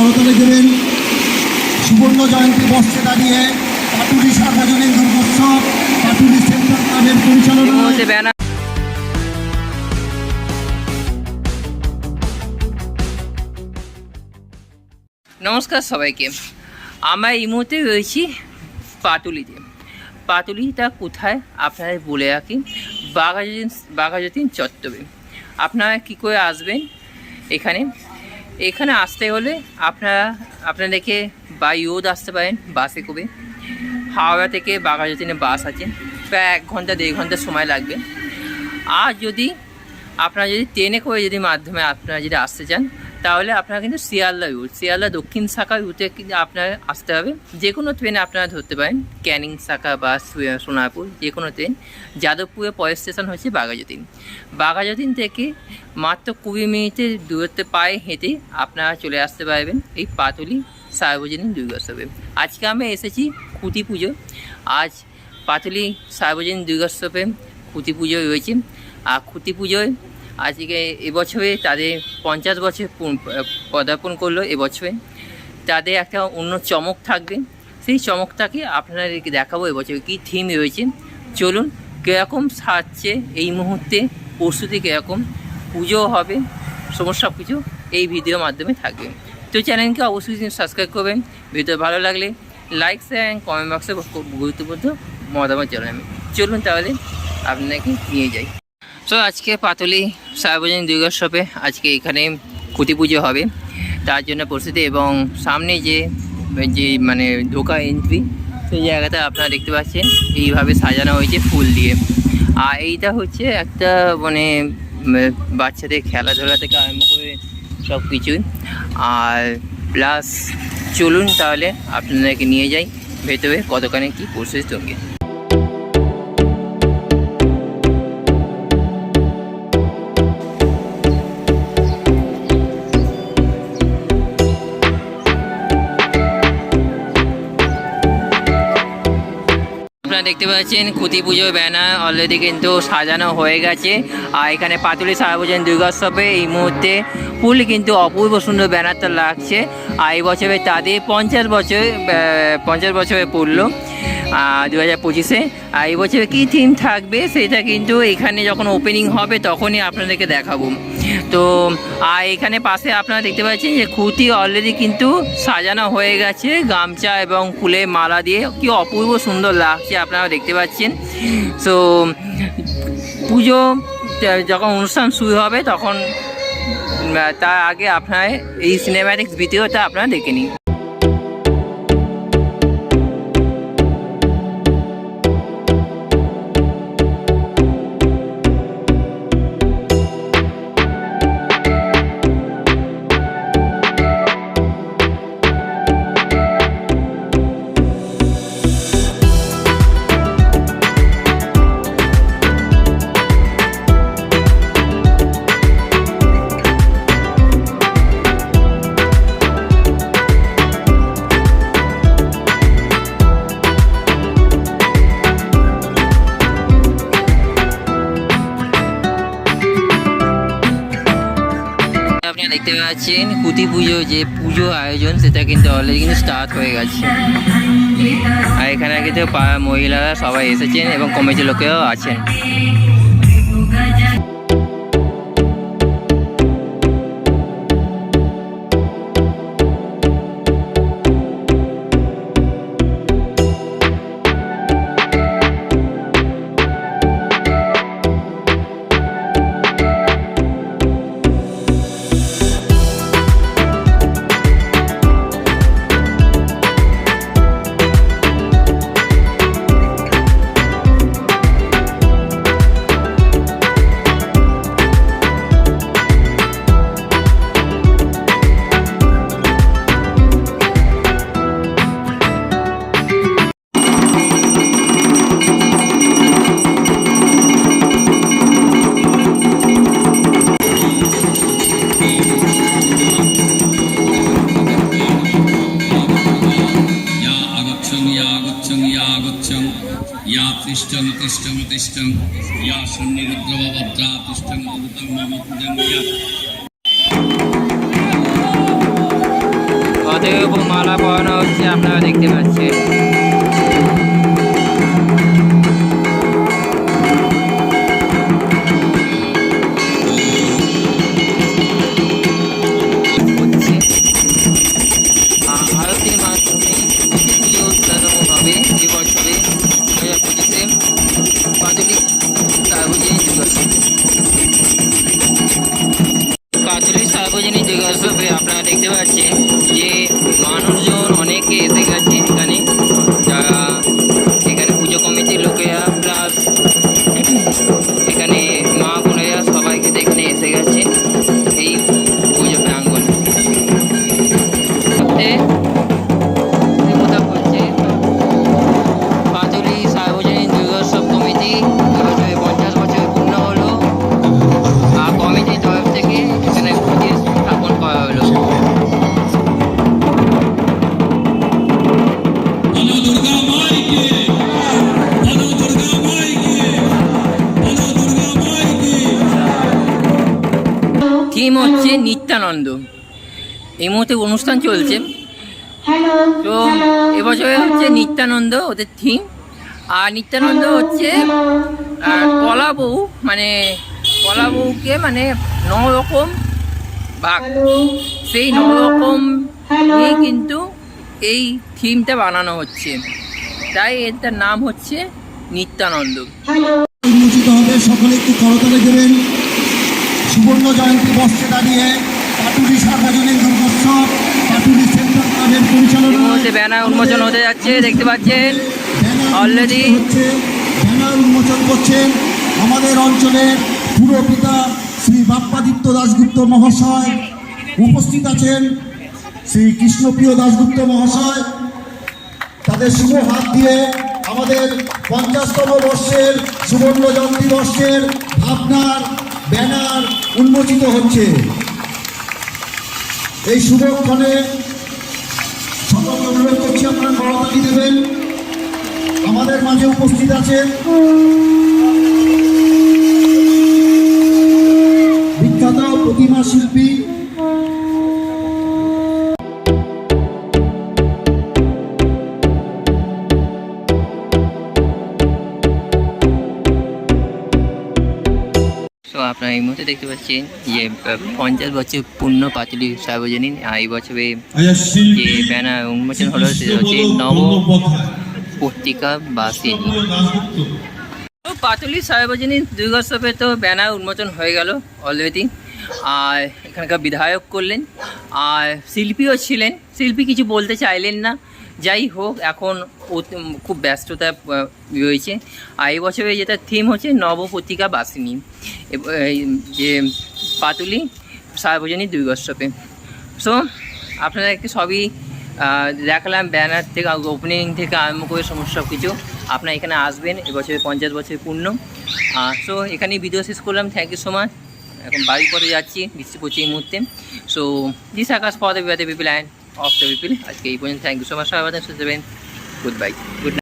করতলে দেবেন সুবর্ণ জয়ন্তী বর্ষে দাঁড়িয়ে। পাটুলি সার্বজনীন দুর্গোৎসব পাটুলি সেন্ট্রাল ক্লাবের ব্যানার নমস্কার সবাইকে। আমরা এই মুহূর্তে রয়েছি পাটুলিতে। পাতুলিটা কোথায়? আপনাদের বলে রাখি, বাঘাযতীন বাঘাযতীন চত্বরে। আপনারা কী করে আসবেন এখানে? এখানে আসতে হলে আপনারা, আপনাদেরকে বাই ইউদ আসতে পারেন, বাসে করে। হাওড়া থেকে বাঘাযতীনে বাস আছে, প্রায় এক ঘণ্টা, দেড় ঘণ্টা সময় লাগবে। আর যদি, আপনারা যদি ট্রেনে করে যদি মাধ্যমে আপনারা যদি আসতে চান তাহলে আপনারা কিন্তু শিয়ালদা রুট শিয়ালদা দক্ষিণ শাখা রুটে কিন্তু আপনার আসতে হবে। যে কোনো ট্রেনে আপনারা ধরতে পারেন, ক্যানিং শাখা বা সোনারপুর যে কোনো ট্রেন যাদবপুরে পরের স্টেশন হচ্ছে বাঘাযতীন। বাঘাযতীন থেকে মাত্র কুড়ি মিনিটের দূরত্বে পায়ে হেঁটে আপনারা চলে আসতে পারবেন এই পাতুলি সার্বজনীন দুর্গোৎসবে। আজকে আমি এসেছি খুঁটি পুজো। আজ পাতুলি সার্বজনীন দুর্গোৎসবে খুঁটি পুজো রয়েছে। আর খুঁটি পুজোয় আজকে এবছরে তাদের পঞ্চাশ বছর পদার্পণ করল এবছরে। তাদের একটা অন্য চমক থাকবে। সেই চমকটাকে আপনাদেরকে দেখাবো এবছর কী থিম রয়েছে। চলুন, কীরকম সাজছে এই মুহূর্তে, প্রস্তুতি কীরকম, পুজো হবে, সমস্ত সব কিছু এই ভিডিওর মাধ্যমে থাকবে। তো চ্যানেলকে অবশ্যই সাবস্ক্রাইব করবেন। ভিডিও ভালো লাগলে লাইক শেয়ার অ্যান্ড কমেন্ট বক্সে গুরুত্বপূর্ণ মতামত জানাবেন। চলুন তাহলে আপনাকে নিয়ে যাই। তো আজকে পাতলি সার্বজনীন দুর্গোৎসবে আজকে এখানে খুঁটি পুজো হবে। তার জন্য প্রস্তুতি এবং সামনে যে যে মানে ঢোকা এন্ট্রি সেই জায়গাটা আপনারা দেখতে পাচ্ছেন। এইভাবে সাজানো হয়েছে ফুল দিয়ে। আর এইটা হচ্ছে একটা মানে বাচ্চাদের খেলাধুলা থেকে আরম্ভ করে সব কিছুই আর প্লাস চলুন তাহলে আপনাদেরকে নিয়ে যাই ভেতরে কতখানি কী প্রসেস সঙ্গে আপনারা দেখতে পাচ্ছেন খুঁটি পুজো ব্যানার, অলরেডি কিন্তু সাজানো হয়ে গেছে। আর এখানে পাতুলি সার্বজনীন দুর্গোৎসবে এই মুহূর্তে ফুল কিন্তু অপূর্ব সুন্দর ব্যানারটা লাগছে। আর এই বছরে তাদের পঞ্চাশ বছর পঞ্চাশ বছরে পড়ল দু হাজার পঁচিশে। আর এই বছরে কী থিম থাকবে সেটা কিন্তু এখানে যখন ওপেনিং হবে তখনই আপনাদেরকে দেখাবো। তো, আর এখানে পাশে আপনারা দেখতে পাচ্ছেন যে খুঁটি অলরেডি কিন্তু সাজানো হয়ে গেছে, গামছা এবং ফুলের মালা দিয়ে। কি অপূর্ব সুন্দর লাগছে আপনারা দেখতে পাচ্ছেন। তো, পুজো, যখন অনুষ্ঠান শুরু হবে তখন উম, তার আগে আপনার এই সিনেম্যাটিক্স ভিডিওটা আপনারা দেখে নিন আপনারা দেখতে পাচ্ছেন কুতি পুজো, যে পুজো আয়োজন, সেটা কিন্তু অলরেডি কিন্তু স্টার্ট হয়ে গেছে। আর এখানে কিন্তু মহিলারা সবাই এসেছেন এবং কমিটির লোকেও আছেন। ইয়া তিষ্ঠন তিষ্ঠম তিষ্ঠম, ইয়া সন্নিরুদ্রভদ্রা তিষ্ঠন দুর্গম মম পূজম ইয়া অতএব মালা পড়ানো হচ্ছে, আপনারা দেখতে পাচ্ছি দেখতে পাচ্ছেন যে মানুষজন অনুষ্ঠান চলছে। তো এবছরে হচ্ছে নিত্যানন্দ ওদের থিম আর নিত্যানন্দ হচ্ছে কলা বউ মানে কলা বউকে মানে ন রকম বাঘ সেই ন রকম নিয়ে কিন্তু এই থিমটা বানানো হচ্ছে। তাই এটার নাম হচ্ছে নিত্যানন্দ। উন্মোচিত হবে সকলে একটু করতালে দেবেন। সুবর্ণ জয়ন্তী বর্ষে দাঁড়িয়ে পাটুলি সার্বজনীন দুর্গোৎসব। ব্যানার উন্মোচন হতে যাচ্ছে, দেখতে পাচ্ছেন। হচ্ছে ব্যানার উন্মোচন করছেন আমাদের অঞ্চলের পুরপিতা শ্রী বাপ্পাদিত্য দাশগুপ্ত মহাশয় উপস্থিত আছেন। শ্রী কৃষ্ণপ্রিয় দাশগুপ্ত মহাশয়, তাদের শুভ হাত দিয়ে আমাদের পঞ্চাশতম বর্ষের সুবর্ণ জয়ন্তী বর্ষের ভাবনার ব্যানার উন্মোচিত হচ্ছে। এই শুভক্ষণে অনুরোধ করছি আপনারা বড়তালি দেবেন। আমাদের মাঝে উপস্থিত আছেন তো আপনারা এই মুহূর্তে দেখতে পাচ্ছেন যে পঞ্চাশ বছর পূর্ণ পাঁচলি সার্বজনীন আর এই বছরে যে ব্যানার উন্মোচন হলো সেটা হচ্ছে নব পত্রিকা বাসিনী তো পাটুলি সার্বজনীন দুর্গোৎসবে তো ব্যানার উন্মোচন হয়ে গেল অলরেডি আর এখানকার বিধায়ক করলেন আর শিল্পীও ছিলেন। শিল্পী কিছু বলতে চাইলেন না। যাই হোক, এখন খুব ব্যস্ততা রয়েছে। আর এই বছরে যেটা থিম হচ্ছে নবপত্রিকা বাসিনী। যে পাতুলি, সার্বজনীন দুর্গোৎসবে। সো আপনাদেরকে সবই দেখালাম ব্যানার থেকে ওপেনিং থেকে আরম্ভ করে সমস্ত সব কিছু আপনারা এখানে আসবেন এবছরে পঞ্চাশ বছর পূর্ণ। সো এখানেই ভিডিও শেষ করলাম থ্যাংক ইউ সো মাচ এখন বাড়ির পথে যাচ্ছি, বৃষ্টি পড়ছে এই মুহূর্তে। So this Akash for the people of the আজকে এই পর্যন্ত। থ্যাংক ইউ সো মাচ সবাই থাকবেন গুড বাই গুড